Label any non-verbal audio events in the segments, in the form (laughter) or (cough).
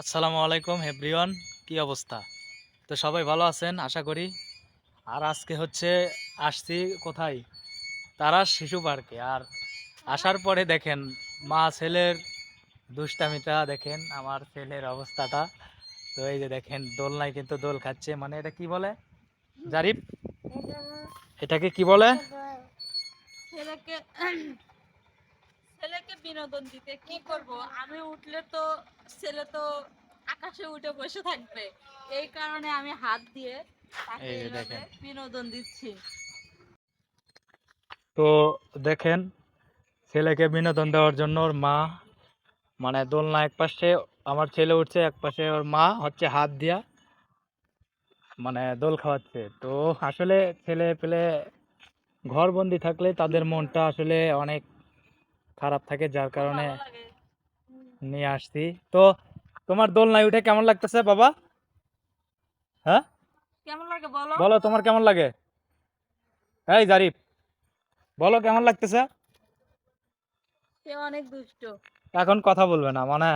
আসসালামু আলাইকুম হেব্রিয়ন কি অবস্থা? তো সবাই ভালো আছেন? আশা করি। আর আজকে হচ্ছে আসছি কোথায়? তারা শিশু পার্কে। আর আসার পরে দেখেন মা ছেলের দুষ্টামিটা দেখেন আমার ছেলের অবস্থাটা। তো এই যে দেখেন দোল নাই কিন্তু দোল খাচ্ছে। মানে এটা কি বলে? জারিফ? এটাকে কি বলে? বিনোদন দিতে কি করব? আমি উঠলে তো ছেলে তো আকাশে উঠে বসে থাকবে। এই কারণে আমি হাত দিয়ে তাকে। বিনোদন দিচ্ছি। তো দেখেন ছেলেকে বিনোদন দেওয়ার জন্য ওর মা মানে দোলনা এক পাশে আমার ছেলে উঠছে এক পাশে ওর মা হচ্ছে হাত দিয়া মানে দোল খাওয়াচ্ছে। তো আসলে ছেলে পেলে ঘরবন্দি থাকলে তাদের মনটা আসলে অনেক খারাপ থাকে যার কারণে নিয়ে আসছি। তো তোমার দোলনায় উঠে কেমন লাগতেছে বাবা? হ্যাঁ? কেমন লাগে বলো? বলো তোমার কেমন লাগে? এই জারিফ বলো কেমন লাগতেছে? সে অনেক দুষ্ট। এখন কথা বলবে না মানে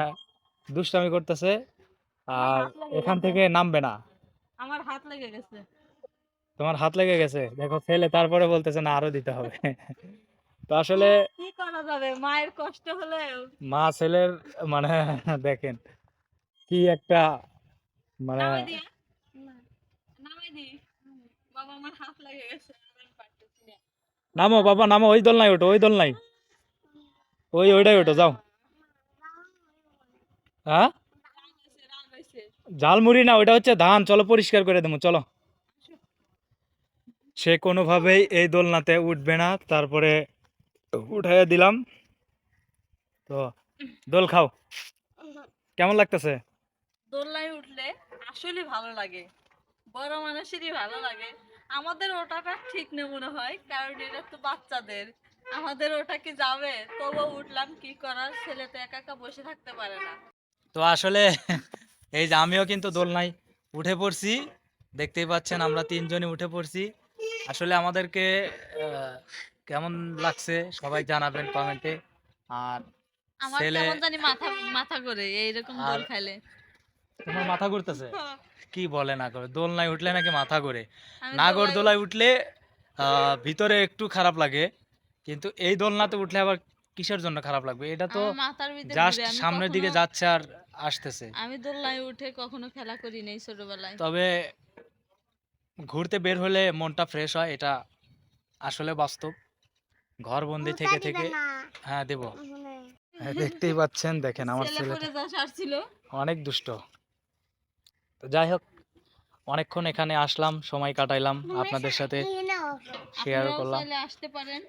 দুষ্টামি করতেছে আর এখান থেকে নামবে না। আমার হাত লেগে গেছে। তোমার হাত লেগে গেছে? দেখো ছেলে তারপরে বলতেছে না আরও দিতে হবে। তো আসলে কি করা যাবে? মায়ের কষ্ট হলে মা ছেলের মানে (laughs) দেখেন কি একটা মানে বাবা আমার হাত লেগে গেছে নামো বাবা নামো ওই দোল নাই ওঠো ওই দোল নাই ওই ওইটাই ওঠো যাও। হ্যাঁ? ঝালমুড়ি না ওইটা হচ্ছে ধান। চলো পরিষ্কার করে দেবো চলো। সে কোনোভাবেই এই দোলনাতে উঠবে না। তারপরে উঠাইয়া দিলাম। তো দোল খাও। কেমন লাগতেছে? দোলনায় উঠলে আসলে ভালো লাগে। বড় মানুষেরই ভালো লাগে। আমাদের ওটাটা ঠিক না মনে হয় কারণ এটা তো বাচ্চাদের। আমাদের ওটা কি যাবে? তবুও উঠলাম কি করার? ছেলে তো একা একা বসে থাকতে পারে না। তো আসলে এই যে আমিও কিন্তু দোলনায় উঠে পড়ছি। দেখতেই পাচ্ছেন আমরা তিনজনই উঠে পড়ছি। আসলে আমাদেরকে কেমন লাগছে সবাই জানাবেন কমেন্টে। আর আমার ছেলে- কেমন জানি মাথা মাথা করে এইরকম দোল খাইলে। তোমার মাথা ঘুরতেছে? (laughs) কি বলে না করে? দোলনায় উঠলে নাকি মাথা ঘুরে? নাগর দোলায় উঠলে ভিতরে একটু খারাপ লাগে কিন্তু এই দোলনাতে উঠলে আবার কিসের জন্য খারাপ লাগবে? এটা তো জাস্ট সামনের দিকে যাচ্ছে আর আসতেছে। আমি দোলনায় উঠে কখনো খেলা করি নাই ছোটবেলায়। তবে ঘুরতে বের হলে মনটা ফ্রেশ হয় এটা আসলে বাস্তব। ঘর বন্দি থেকে থেকে হ্যাঁ দেব। হ্যাঁ, দেখতেই পাচ্ছেন দেখেন আমার ছেলে অনেক দুষ্ট। তো যাই হোক অনেকক্ষণ এখানে আসলাম সময় কাটাইলাম আপনাদের সাথে শেয়ার করলাম। আসতে পারেন।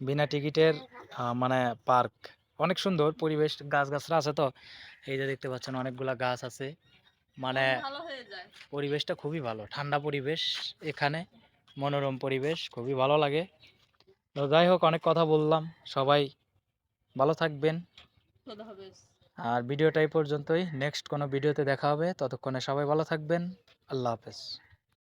বিনা টিকিটের আহ, মানে পার্ক। অনেক সুন্দর পরিবেশ গাছ গাছরা আছে তো। এই যে দেখতে পাচ্ছেন অনেকগুলা গাছ আছে। মানে পরিবেশটা খুবই ভালো ঠান্ডা পরিবেশ এখানে মনোরম পরিবেশ খুবই ভালো লাগে। তো যাই হোক অনেক কথা বললাম সবাই ভালো থাকবেন। আর ভিডিওটা এই পর্যন্তই নেক্সট কোনো ভিডিওতে দেখা হবে ততক্ষণে সবাই ভালো থাকবেন আল্লাহ হাফেজ।